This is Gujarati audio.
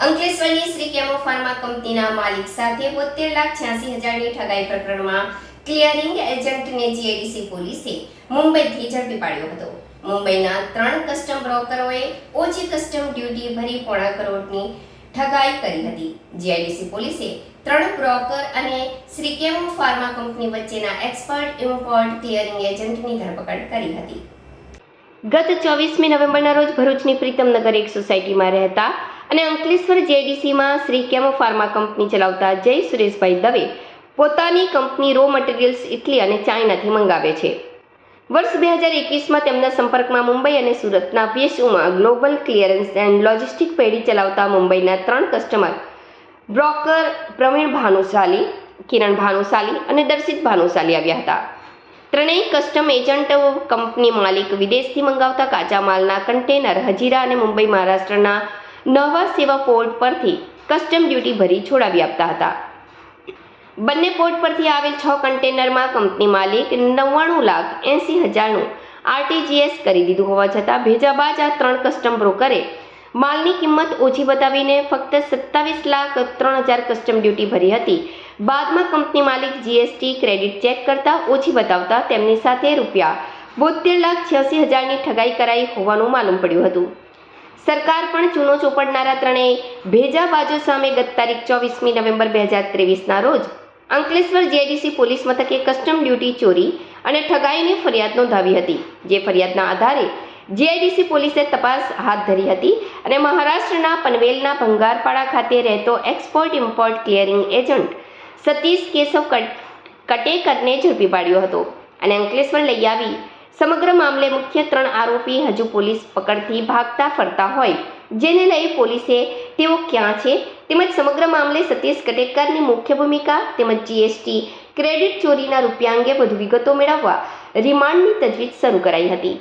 અંકલેશ્વરની શ્રી કેમો ફાર્મા કંપનીના માલિક સાથે બોતેર લાખ છ્યાસી હજારની ઠગાઈ પ્રકરણમાં ક્લિયરિંગ એજન્ટને જીએડીસી પોલીસે મુંબઈથી ઝડપી પાડ્યો હતો. મુંબઈના ત્રણ કસ્ટમ બ્રોકરોએ ઓછી કસ્ટમ ડ્યુટી ભરી પોણા કરોડની ઠગાઈ કરી હતી. જીઆઈડીસી પોલીસે ત્રણ બ્રોકર અને શ્રી કેમો ફાર્મા કંપની વચ્ચેના એક્સપર્ટ ઇમ્પોર્ટ ક્લિયરિંગ એજન્ટની ધરપકડ કરી હતી. ગત ચોવીસમી નવેમ્બરના રોજ ભરૂચની પ્રીતમનગર એક સોસાયટીમાં રહેતા અને અંકલેશ્વર જેડીસીમાં શ્રી કેમો ફાર્મા કંપની ચલાવતા જય સુરેશભાઈ દવે પોતાની કંપની રો મટીરિયલ્સ ઇટલી અને ચાઇનાથી મંગાવે છે. વર્ષ બે હજાર એકવીસમાં તેમના સંપર્કમાં મુંબઈ અને સુરતના પીએસયુમાં ગ્લોબલ ક્લિયરન્સ એન્ડ લોજિસ્ટિક પેઢી ચલાવતા મુંબઈના ત્રણ કસ્ટમર, બ્રોકર પ્રવીણ ભાનુશાલી, કિરણ ભાનુશાલી અને દર્શિત ભાનુશાલી આવ્યા હતા. ત્રણેય કસ્ટમ એજન્ટ કંપની માલિક વિદેશથી મંગાવતા કાચા માલના કન્ટેનર હજીરા અને મુંબઈ મહારાષ્ટ્રના નવા સેવા પોર્ટ પરથી કસ્ટમ ડ્યુટી ભરી છોડાવી આપતા હતા. બંને પોર્ટ પરથી આવેલ છ કન્ટેનરમાં કંપની માલિક નવ્વાણું લાખ એંસી હજારનું આરટીજીએસ કરી દીધું હોવા છતાં ભેજા બાદ આ ત્રણ કસ્ટમ બ્રોકરે માલની કિંમત ઓછી બતાવીને ફક્ત સત્તાવીસ લાખ ત્રણ હજાર કસ્ટમ ડ્યુટી ભરી હતી. બાદમાં કંપની માલિક જીએસટી ક્રેડિટ ચેક કરતાં ઓછી બતાવતા તેમની સાથે રૂપિયા બોતેર લાખ છ્યાસી હજારની ઠગાઈ કરાઈ હોવાનું માલુમ પડ્યું હતું. સરકાર પણ ચૂનો ચોપડનારા ત્રણેય ભેજા બાજુ સામે ગત તારીખ ચોવીસમી નવેમ્બર બે હજાર ત્રેવીસના રોજ અંકલેશ્વર જીઆઈડીસી પોલીસ મથકે કસ્ટમ ડ્યુટી ચોરી અને ઠગાઈની ફરિયાદ નોંધાવી હતી, જે ફરિયાદના આધારે જીઆઈડીસી પોલીસે તપાસ હાથ ધરી હતી અને મહારાષ્ટ્રના પનવેલના ભંગારપાડા ખાતે રહેતો export import clearing agent Satish Keshav cut- કટેકરને ઝડપી પાડ્યો હતો અને અંકલેશ્વર લઈ આવી સમગ્ર મામલે મુખ્ય ત્રણ આરોપી હજુ પોલીસ પકડથી ભાગતા ફરતા હોય. જેને લઈ પોલીસે તેઓ ક્યાં છે? તેમજ સમગ્ર મામલે સતીશ કટેકરની મુખ્ય ભૂમિકા તેમજ જીએસટી ક્રેડિટ ચોરીના રૂપિયા અંગે વધુ વિગતો મેળવવા રિમાન્ડની તજવીજ શરૂ કરાઈ હતી.